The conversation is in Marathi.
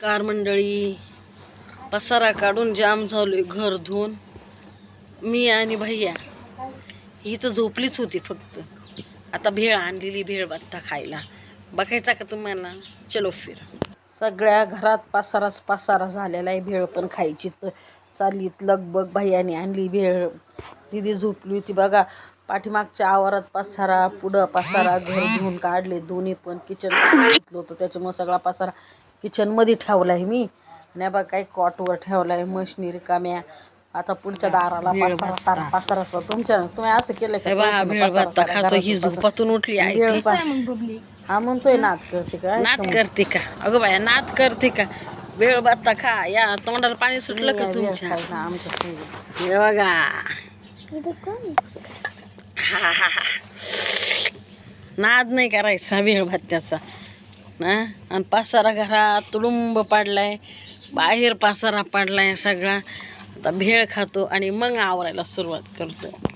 कार मंडळी. पसारा काढून जाम झालोय घर धुवून. मी आणि भैया. ही तर झोपलीच होती फक्त. आता भेळ आणलेली भेळ बत्ता खायला. बघायचा का तुम्हाला? चलो फिर. सगळ्या घरात पसाराच पसारा झालेला आहे. भेळ पण खायची तर चालीत लगबग भैयाने आणली भेळ. दिदी झोपली होती बघा. पाठीमागच्या आवारात पसारा पुढं पसारा घर धुवून काढले. दोन्ही पण किचन घेतलं होतं. त्याच्यामुळे सगळा पसारा किचनमध्ये ठेवला आहे मी. आणि बघा काही कॉटवर ठेवला आहे मशनी रिकाम्या. आता पुढच्या दाराला पसारा सारा पसारा असतो तुमच्या तुम्ही असं केलं का ही तो झोपातून. उठली हा म्हणतोय नाद करते का? नाद करते का? अगं बाया नाद करते का? वेळ बत्ता खा. या तोंडाला पाणी सुटलं का तुमच्या? आमच्या. हे बघा. हा, हा, हा. नाद नाही करायचा वेळ भात्याचा आणि पासारा घरात तुडुंब पाडलाय बाहेर पसारा पाडलाय सगळा. आता भेळ खातो आणि मग आवरायला सुरुवात करतो.